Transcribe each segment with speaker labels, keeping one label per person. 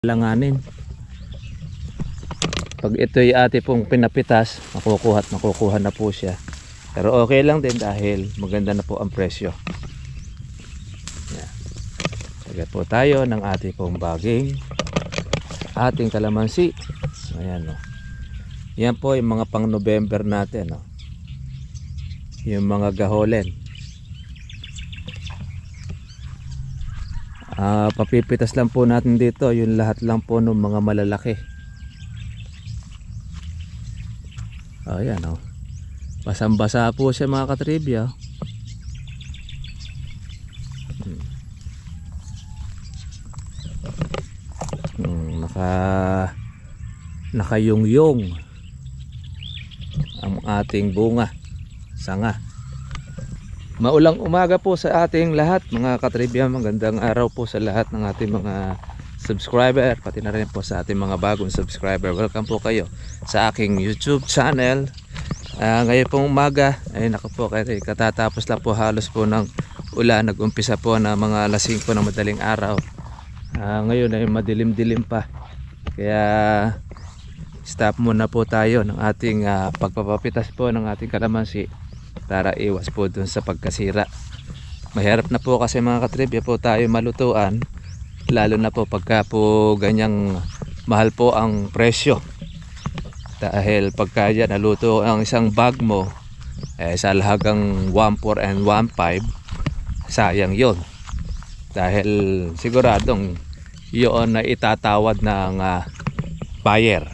Speaker 1: langanin. Pag ito'y ate pong pinapitas, makukuha at makukuha na po siya. Pero okay lang din dahil maganda na po ang presyo. Lagyan po tayo ng ating pong baging ating kalamansi. Ayan o. Yan po yung mga pang November natin. O. Yung mga gaholen. Ah, papipitas lang po natin dito yung lahat lang po ng mga malalaki. Ayan oh. Basang-basa po siya mga katribya. Hmm. Hmm, naka nakayungyong ang ating bunga sanga Maulang umaga po sa ating lahat mga katribya. Magandang araw po sa lahat ng ating mga subscriber. Pati na rin po sa ating mga bagong subscriber. Welcome po kayo sa aking YouTube channel. Ah, ngayon pong umaga, ay naku po, kasi katatapos lang po halos po ng ulan. Nag-umpisa po na mga lasing po ng madaling araw. Ah, ngayon ay madilim-dilim pa. Kaya stop muna po tayo ng ating ah, pagpapapitas po ng ating kalamansi para iwas po dun sa pagkasira. Mahirap na po kasi mga katribya po tayo malutuan lalo na po pagka po ganyang mahal po ang presyo. Dahil pagka yan naluto ang isang bag mo eh, sa lahagang 1.4 and 1.5 sayang yon dahil siguradong yun na itatawad ng ah, buyer.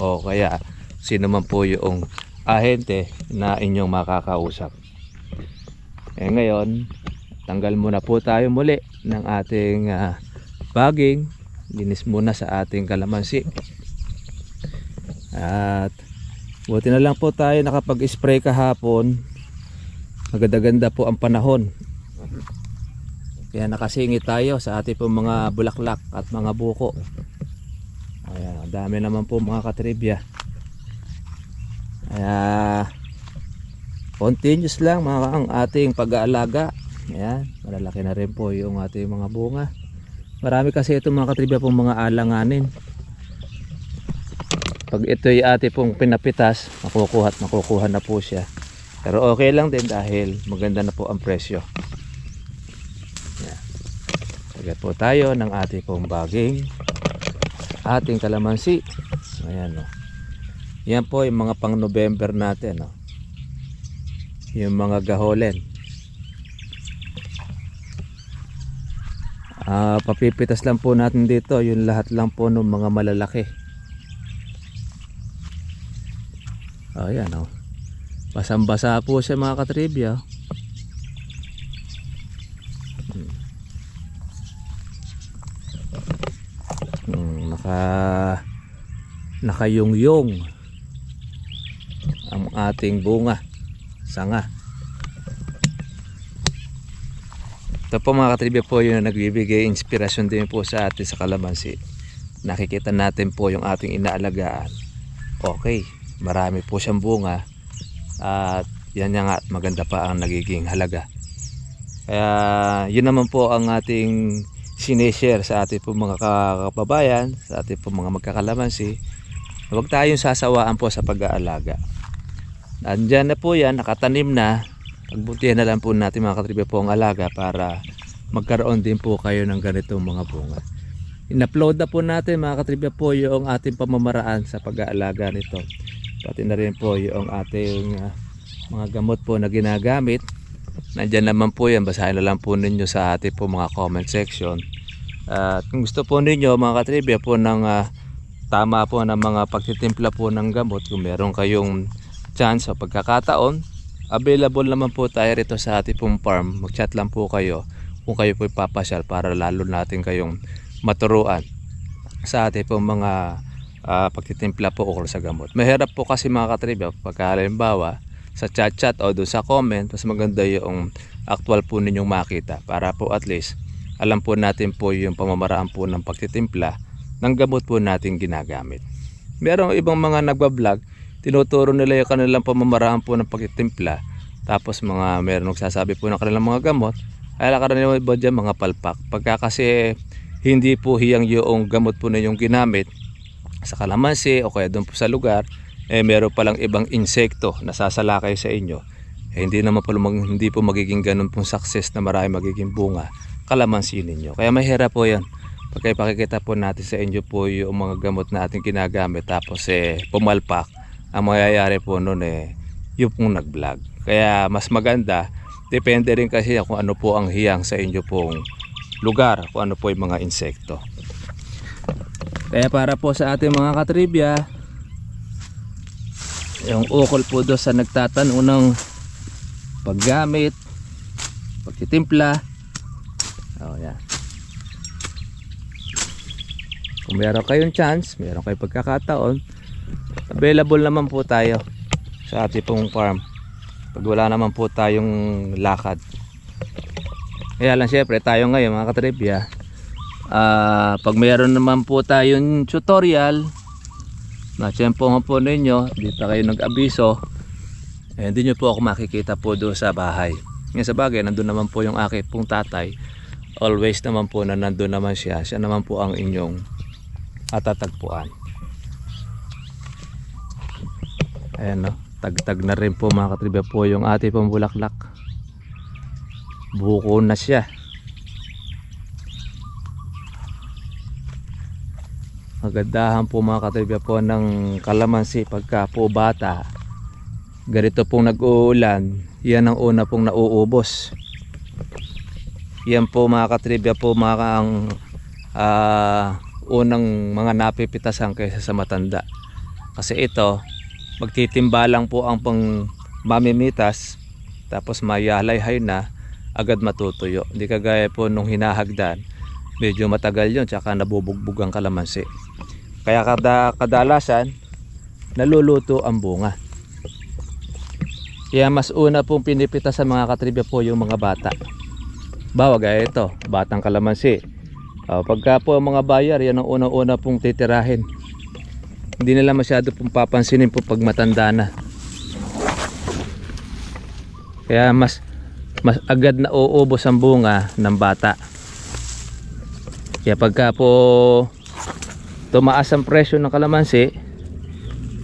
Speaker 1: O kaya sino man po yung ahente na inyong makakausap. Eh ngayon, tanggal muna po tayo muli ng ating ah, baging. Linis muna sa ating kalamansi. At buti na lang po tayo nakapag-spray kahapon. Maganda-ganda po ang panahon. Kaya nakasingit tayo sa ating po mga bulaklak at mga buko. Ayan, dami naman po mga katribya. Kaya continuous lang mga ang ating pag-aalaga. Ayan, malalaki na rin po yung ating mga bunga. Marami kasi itong mga katribya pong mga alanganin. Pag ito'y ate pong pinapitas, makukuha at makukuha na po siya. Pero okay lang din dahil maganda na po ang presyo. Ayan. Lagyan po tayo ng ating pong baging ating kalamansi. Ayan o. Yan po yung mga pang November natin. No? Yung mga gaholen. Ah, papipitas lang po natin dito yung lahat lang po ng mga malalaki. Oh, yan oh. Basang-basa po siya mga katribya. Hmm. Hmm, naka nakayungyong ang ating bunga sanga. Ito po mga katribya po yung nagbibigay inspirasyon din po sa atin sa kalamansi. Nakikita natin po yung ating inaalagaan. Okay marami po siyang bunga at yan nga nga maganda pa ang nagiging halaga. Kaya yun naman po ang ating sineshare sa ating po mga kababayan sa ating po mga magkakalamansi. Huwag tayong sasawaan po sa pag-aalaga Andyan na po yan, nakatanim na. Pagbutihan na lang po natin mga katribya po ang alaga para magkaroon din po kayo ng ganitong mga bunga. In-upload na po natin mga katribya po yung ating pamamaraan sa pag-aalaga nito. Pati na rin po yung ating ah, mga gamot po na ginagamit. Nandyan naman po yan, basahin na lang po ninyo sa ating po mga comment section. At kung gusto po ninyo mga katribya po ng ah, tama po ng mga pagtitimpla po ng gamot, kung meron kayong chance o pagkakataon, available naman po tayo rito sa ating pong farm. Mag-chat lang po kayo kung kayo po ipapasyal para lalo natin kayong maturuan sa ating pong mga ah, pagtitimpla po ukol sa gamot. Mahirap po kasi mga katribya pagka halimbawa sa chat-chat o doon sa comment, mas maganda yung actual po ninyong makita para po at least alam po natin po yung pamamaraan po ng pagtitimpla ng gamot po natin ginagamit. Merong ibang mga nagbablog tinuturo nila yung kanilang pamamaraan po ng pagtitimpla. Tapos mga meron nagsasabi po ng kanilang mga gamot. Ay karaniwan iba dyan mga palpak. Pagka kasi hindi po hiyang yung gamot po na yung ginamit sa kalamansi o kaya doon po sa lugar, eh meron palang ibang insekto na sasalakay sa inyo. Eh, hindi naman po, hindi po magiging ganun pong success na marami magiging bunga kalamansi ninyo. Kaya mahirap po yan. Pagka ipakikita po natin sa inyo po yung mga gamot na ating ginagamit tapos eh pumalpak, ang mangyayari po noon eh yung pong nag-vlog. Kaya mas maganda, depende rin kasi kung ano po ang hiyang sa inyo pong lugar, kung ano po yung mga insekto. Kaya para po sa ating mga katribya, yung ukol po doon sa nagtatanong ng paggamit, pagtitimpla, oh, yan. Kung meron kayong chance, meron kayong pagkakataon, available naman po tayo sa ating pong farm. Pag wala naman po tayong lakad. Kaya lang syempre tayo ngayon mga katribya, ah pag meron naman po tayong tutorial, na tiyempo nga po ninyo, hindi pa kayo nag-abiso, eh, hindi nyo po ako makikita po doon sa bahay. Ngayon sa bagay, nandun naman po yung aking pong tatay. Always naman po na nandun naman siya. Siya naman po ang inyong atatagpuan. Ayan no, tagtag na rin po mga katribya po yung ating pong bulaklak. Buko na siya. Magandahan po mga katribya po ng kalamansi pagka po bata. Ganito pong nag-uulan, yan ang una pong nauubos. Yan po mga katribya po mga ang ah, unang mga napipitasan kaysa sa matanda. Kasi ito, magtitimba lang po ang pang mamimitas tapos mayalayhay na agad matutuyo. Hindi kagaya po nung hinahagdan, medyo matagal yun tsaka nabubugbog ang kalamansi. Kaya kada kadalasan naluluto ang bunga. Kaya mas una pong pinipita sa mga katribya po yung mga bata. Bawa gaya ito, batang kalamansi. Uh, pagka po ang mga bayar, yan ang unang-una pong titirahin. Hindi nila masyado pong papansinin po pag matanda na. Kaya mas mas agad na uubos ang bunga ng bata. Kaya pagka po tumaas ang presyo ng kalamansi,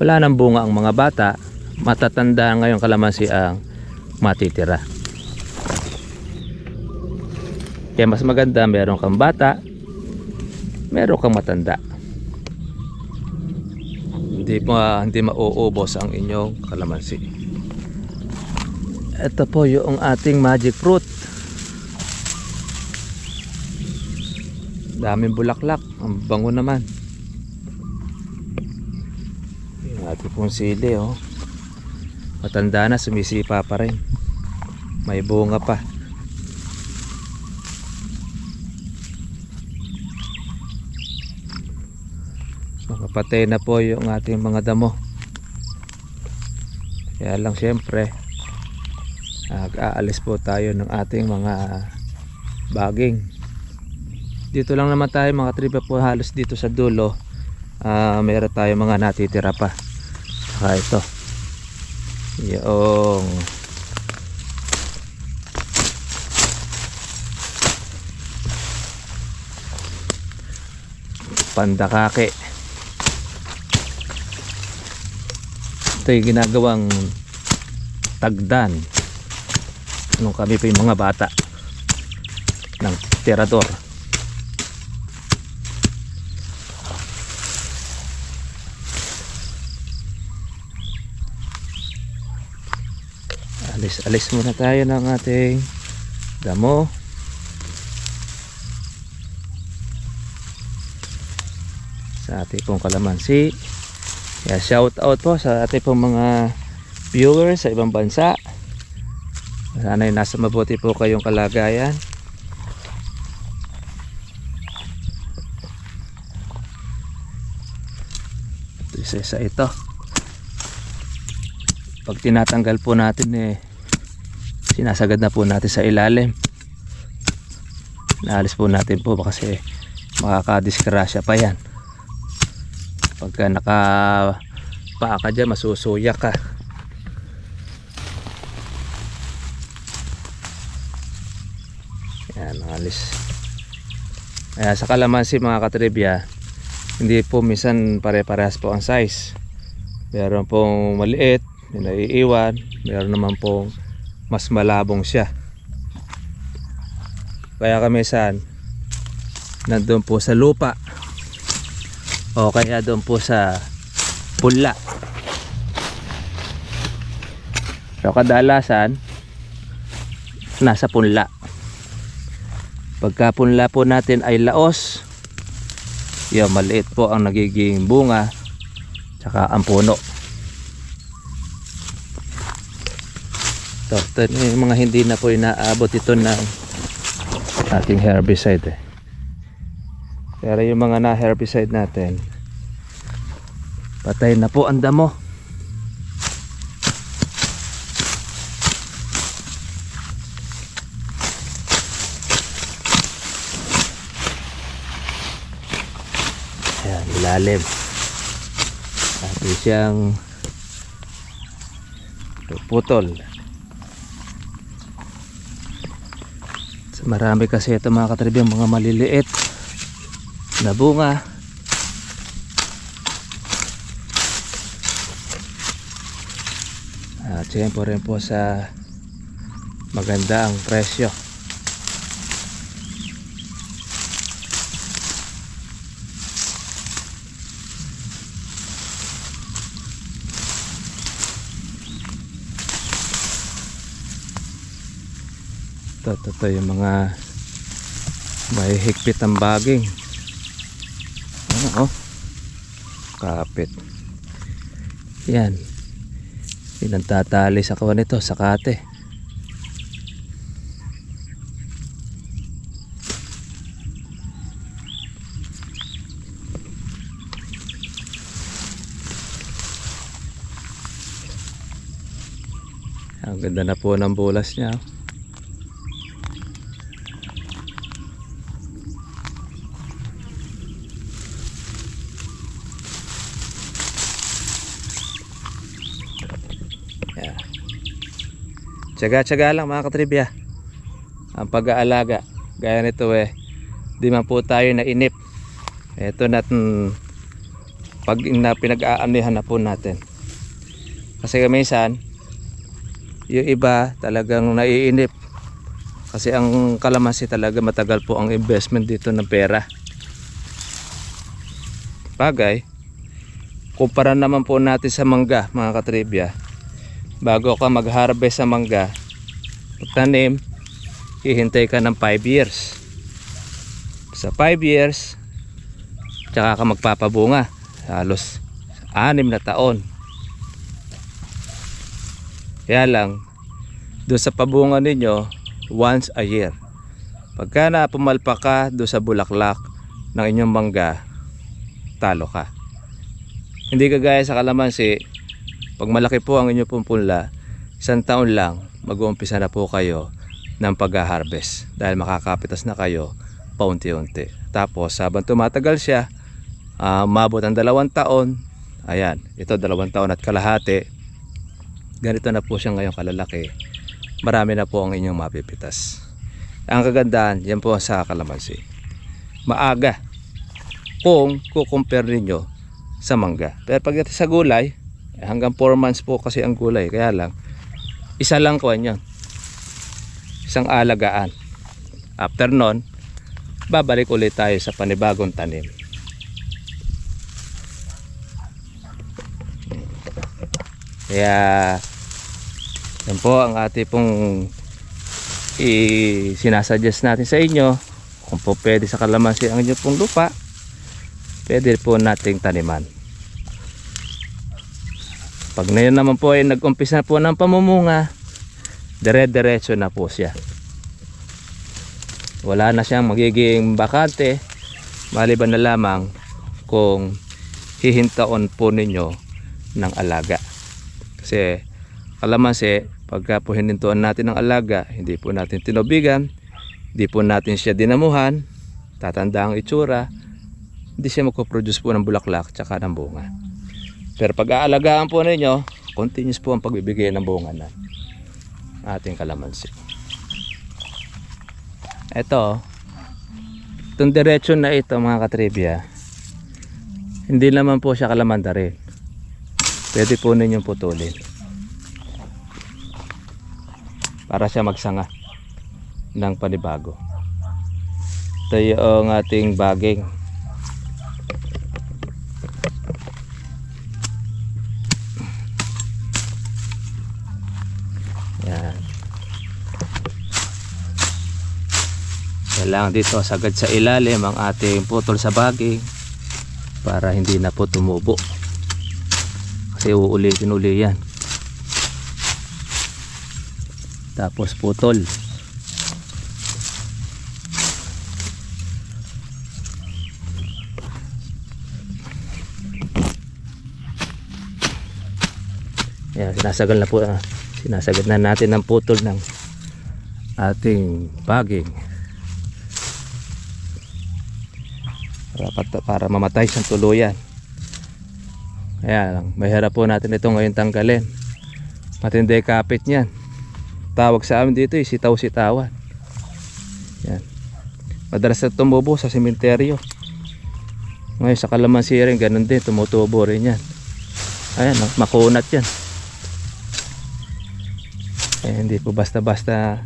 Speaker 1: wala nang bunga ang mga bata, matatanda ngayon kalamansi ang matitira. Kaya mas maganda meron kang bata, meron kang matanda. Hindi ma hindi mauubos ang inyong kalamansi. Ito po yung ating magic fruit. Daming bulaklak, ang bango naman. Yung ating pong sili oh. Matanda na, sumisipa pa rin. May bunga pa. Makapatay na po yung ating mga damo. Kaya lang syempre, aalis po tayo ng ating mga baging. Dito lang naman tayo mga tripa po halos dito sa dulo. Ah, meron tayo mga natitira pa. Saka ito. Yung pandakake. Ito yung ginagawang tagdan nung kami pa yung mga bata ng tirador. Alis, alis muna tayo ng ating damo. Sa ating kalamansi. Kaya shout out po sa ating pong mga viewers sa ibang bansa. Sana'y nasa mabuti po kayong kalagayan. Ito isa isa ito. Pag tinatanggal po natin eh sinasagad na po natin sa ilalim. Naalis po natin po kasi makakadiskrasya pa yan. Pagka naka paa ka dyan, masusuya ka. Yan, alis. Kaya sa kalamansi mga katribya, hindi po minsan pare-parehas po ang size. Meron pong maliit, yung naiiwan. Meron naman pong mas malabong siya. Kaya kami saan, nandun po sa lupa. O kaya doon po sa pula. So kadalasan, nasa punla. Pagka punla po natin ay laos, yung maliit po ang nagiging bunga, tsaka ang puno. Ito, ito yung mga hindi na po inaabot ito ng ating herbicide eh. Pero yung mga na herbicide natin, patay na po ang damo. Ayan, ilalim. Atin siyang putol. Marami kasi ito mga katribi, mga maliliit na bunga. At siyempre rin po sa maganda ang presyo. Ito, ito, ito yung mga may higpit ang baging. Ano, oh. Kapit. Yan. Pinagtatali sa kawan nito, sa kate. Ang ganda na po ng bulas niya. oh. Tsaga-tsaga lang mga katribya. Ang pag-aalaga. Gaya nito eh. Di man po tayo nainip. Ito natin pag na pinag-aanihan na po natin. Kasi minsan yung iba talagang naiinip. Kasi ang kalamansi talaga matagal po ang investment dito ng pera. Bagay, kumpara naman po natin sa mangga mga katribya bago ka mag-harvest sa mangga pagtanim hihintay ka ng 5 years. Sa 5 years tsaka ka magpapabunga halos 6 na taon. Kaya lang doon sa pabunga ninyo once a year. Pagka na pumalpa ka doon sa bulaklak ng inyong mangga talo ka. Hindi kagaya sa kalamansi pag malaki po ang inyong pumpunla, isang taon lang, mag-uumpisa na po kayo ng pag-harvest dahil makakapitas na kayo paunti-unti. Tapos, habang tumatagal siya, uh, mabot ang dalawang taon, ayan, ito dalawang taon at kalahati, ganito na po siya ngayon kalalaki. Marami na po ang inyong mapipitas. Ang kagandahan, yan po sa kalamansi. Maaga kung kukumpare ninyo sa mangga. Pero pagdating sa gulay, hanggang 4 months po kasi ang gulay. Kaya lang, isa lang kuhan yun. Isang alagaan. After nun, babalik ulit tayo sa panibagong tanim. Kaya, yan po ang ating pong i-sinasuggest natin sa inyo. Kung po pwede sa kalamansi ang inyo pong lupa, pwede po nating taniman. Pag na yun naman po ay nag-umpisa na po ng pamumunga, dire-diretso na po siya. Wala na siyang magiging bakante, maliban na lamang kung hihintaon po ninyo ng alaga. Kasi kalamansi, pagka po hinintuan natin ng alaga, hindi po natin tinubigan, hindi po natin siya dinamuhan, tatanda ang itsura, hindi siya magpo-produce po ng bulaklak tsaka ng bunga. Pero pag aalagaan po ninyo, continuous po ang pagbibigay ng bunga na ating kalamansi. Ito, Itong diretsyon na ito mga katribya, hindi naman po siya kalamanda rin. Pwede po ninyong putulin. Para siya magsanga ng panibago. Ito yung ating baging. Kailangan dito sagad sa ilalim ang ating putol sa baging para hindi na po tumubo. Kasi uulitin uli yan. Tapos putol. Yan, sinasagal na po, sinasagad na natin ng putol ng ating baging. Para, para mamatay siyang tuluyan. Kaya lang, mahirap po natin ito ngayon tanggalin. Matindi kapit niyan. Tawag sa amin dito, eh, sitaw-sitawan. Yan. Madalas na tumubo sa sementeryo. Ngayon sa kalamansi rin, ganun din, tumutubo rin yan. Ayan, makunat yan. Eh, hindi po basta-basta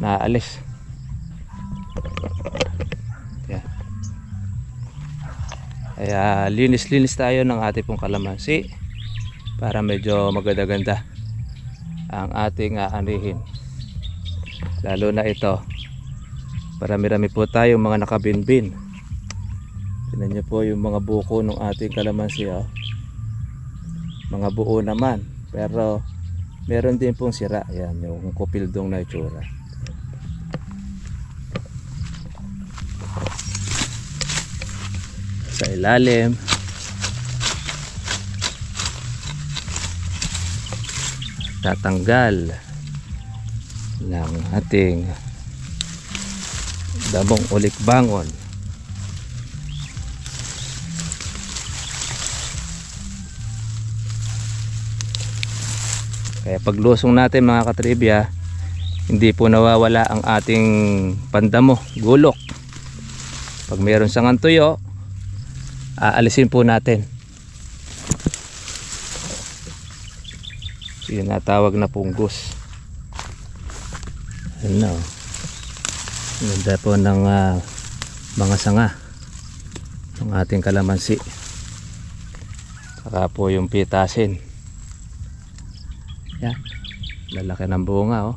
Speaker 1: naalis. Kaya linis-linis tayo ng ating pong kalamansi para medyo maganda-ganda ang ating aanihin. Lalo na ito. Marami-rami po tayong mga nakabinbin. Tingnan niyo po yung mga buko ng ating kalamansi. Oh. Mga buo naman. Pero meron din pong sira. Yan, yung kupildong na itsura. Sa ilalim. Tatanggal ng ating damong ulikbangon. Kaya paglusong natin mga katribya, hindi po nawawala ang ating pandamo, gulok. Pag meron siyang tuyo, aalisin po natin. So, yun natawag na punggus. Ano? Ganda po ng ah, mga sanga ng ating kalamansi. Saka po yung pitasin. Yan. Lalaki ng bunga oh.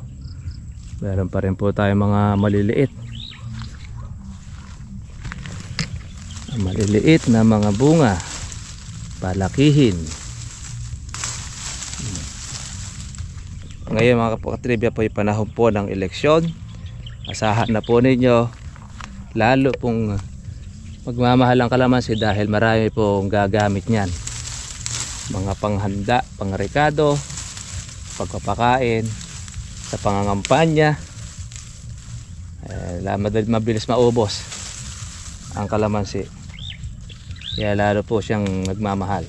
Speaker 1: Meron pa rin po tayo mga maliliit. Maliliit na mga bunga. Palakihin. Ngayon mga katribya po yung panahon po ng eleksyon. Asahan na po ninyo lalo pong magmamahal ang kalamansi dahil marami pong gagamit niyan. Mga panghanda, pangrekado, pagpapakain, sa pangangampanya. Eh, mabilis maubos ang kalamansi. Kaya lalo po siyang nagmamahal.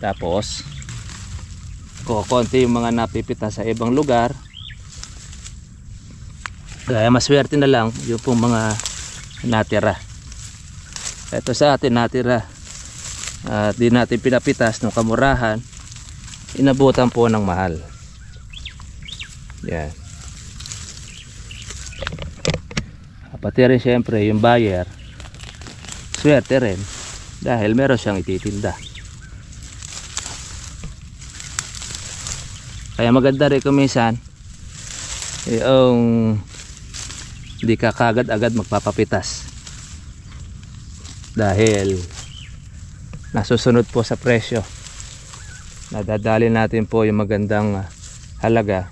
Speaker 1: Tapos, kukunti yung mga napipita sa ibang lugar. Kaya maswerte na lang yung pong mga natira. Ito sa atin natira. At di natin pinapitas ng kamurahan. Inabutan po ng mahal. Yan. Pati rin siyempre yung buyer. Swerte rin. Dahil meron siyang ititinda. Kaya maganda rin kumisan yung hindi ka kagad-agad magpapapitas. Dahil nasusunod po sa presyo. Nadadali natin po yung magandang ah, halaga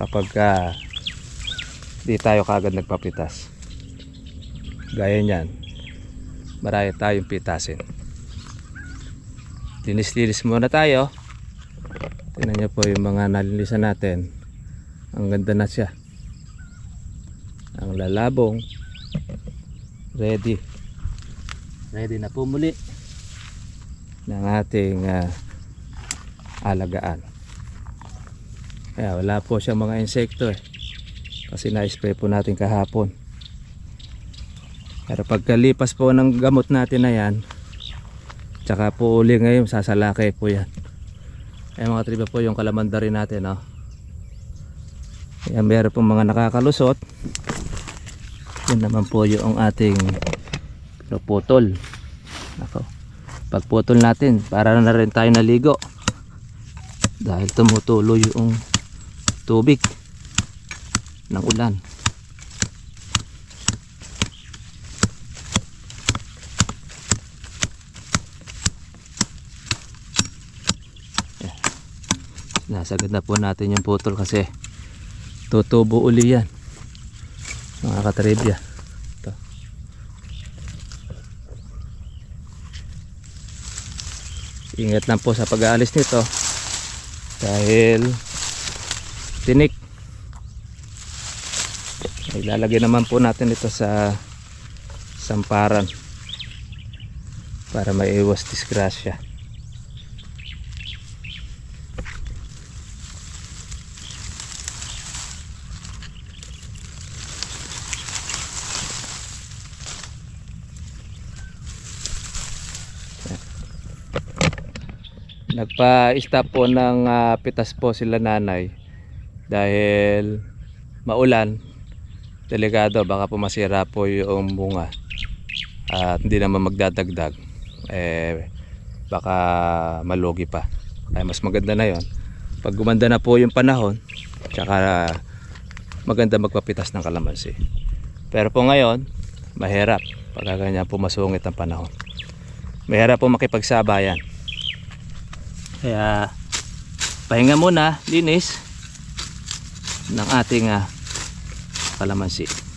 Speaker 1: kapag ka di tayo kagad nagpapitas. Gaya niyan. Marami tayong pitasin. Linis-linis muna tayo. Tingnan niyo po yung mga nalinisan natin. Ang ganda na siya. Ang lalabong. Ready. Ready na po muli ng ating ah, alagaan. Kaya wala po siyang mga insekto eh. Kasi na-spray po natin kahapon. Pero pagkalipas po ng gamot natin na yan, tsaka po uli ngayon, sasalakay po yan. Ayan mga triba po yung kalamanda rin natin. Oh. Ayan, meron po mga nakakalusot. Yan naman po yung ating putol. Ako. Pagputol natin, para na rin tayo naligo. Dahil tumutulo yung tubig ng ulan. Nasagad na po natin yung putol kasi tutubo uli yan. Mga katribya. Ito. Ingat lang po sa pag-aalis nito dahil tinik. Ilalagay naman po natin ito sa samparan para maiwas disgrasya. Nagpa-stop po ng ah, pitas po sila nanay dahil maulan. Delikado baka po masira po yung bunga at hindi naman magdadagdag. Eh baka malugi pa. Kaya mas maganda na yon. Pag gumanda na po yung panahon, tsaka maganda magpapitas ng kalamansi. Pero po ngayon, mahirap pagka ganyan po masungit ang panahon. Mahirap po makipagsabayan. Kaya pahinga muna, linis ng ating ah, kalamansi.